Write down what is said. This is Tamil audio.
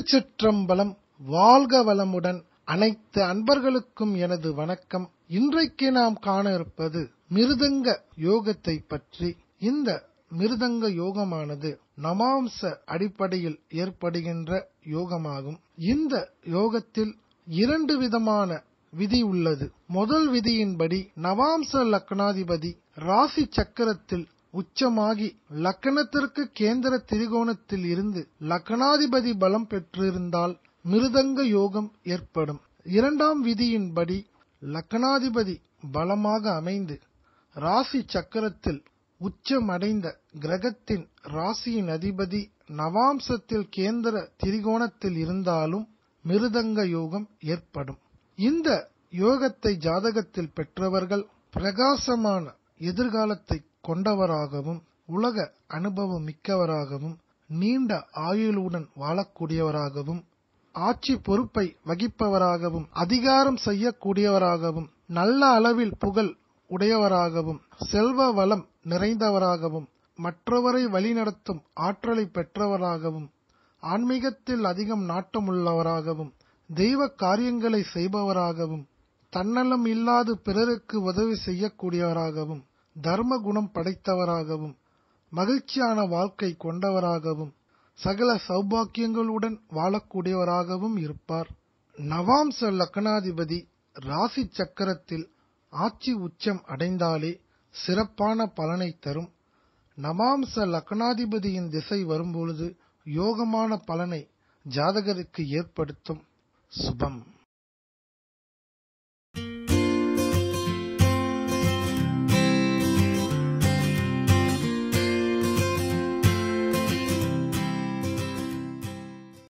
திருச்சிற்றம்பலம் வாழ்க வளமுடன் அனைத்து அன்பர்களுக்கும் எனது வணக்கம். இன்றைக்கு நாம் காண இருப்பது மிருதங்க யோகத்தை பற்றி. இந்த மிருதங்க யோகமானது நமாம்ச அடிப்படையில் ஏற்படுகின்ற யோகமாகும். இந்த யோகத்தில் இரண்டு விதமான விதி உள்ளது. முதல் விதியின்படி நவாம்ச லக்னாதிபதி ராசி சக்கரத்தில் உச்சமாகி லக்கணத்திற்கு கேந்திர திரிகோணத்தில் இருந்து லக்னாதிபதி பலம் பெற்றிருந்தால் மிருதங்க யோகம் ஏற்படும். இரண்டாம் விதியின்படி லக்னாதிபதி பலமாக அமைந்து ராசி சக்கரத்தில் உச்சமடைந்த கிரகத்தின் ராசியின் அதிபதி நவாம்சத்தில் கேந்திர திரிகோணத்தில் இருந்தாலும் மிருதங்க யோகம் ஏற்படும். இந்த யோகத்தை ஜாதகத்தில் பெற்றவர்கள் பிரகாசமான எதிர்காலத்தை கொண்டவராகவும் உலக அனுபவம் மிக்கவராகவும் நீண்ட ஆயுளுடன் வாழக்கூடியவராகவும் ஆட்சி பொறுப்பை வகிப்பவராகவும் அதிகாரம் செய்யக்கூடியவராகவும் நல்ல அளவில் புகழ் உடையவராகவும் செல்வ வளம் நிறைந்தவராகவும் மற்றவரை வழிநடத்தும் ஆற்றலை பெற்றவராகவும் ஆன்மீகத்தில் அதிகம் நாட்டமுள்ளவராகவும் தெய்வ காரியங்களை செய்பவராகவும் தன்னலம் இல்லாது பிறருக்கு உதவி செய்யக்கூடியவராகவும் தர்ம குணம் படைத்தவராகவும் மகிழ்ச்சியான வாழ்க்கை கொண்டவராகவும் சகல சௌபாக்கியங்களுடன் வாழக்கூடியவராகவும் இருப்பார். நவாம்ச லக்னாதிபதி ராசி சக்கரத்தில் ஆட்சி உச்சம் அடைந்தாலே சிறப்பான பலனை தரும். நவாம்ச லக்னாதிபதியின் திசை வரும்பொழுது யோகமான பலனை ஜாதகருக்கு ஏற்படுத்தும். சுபம்.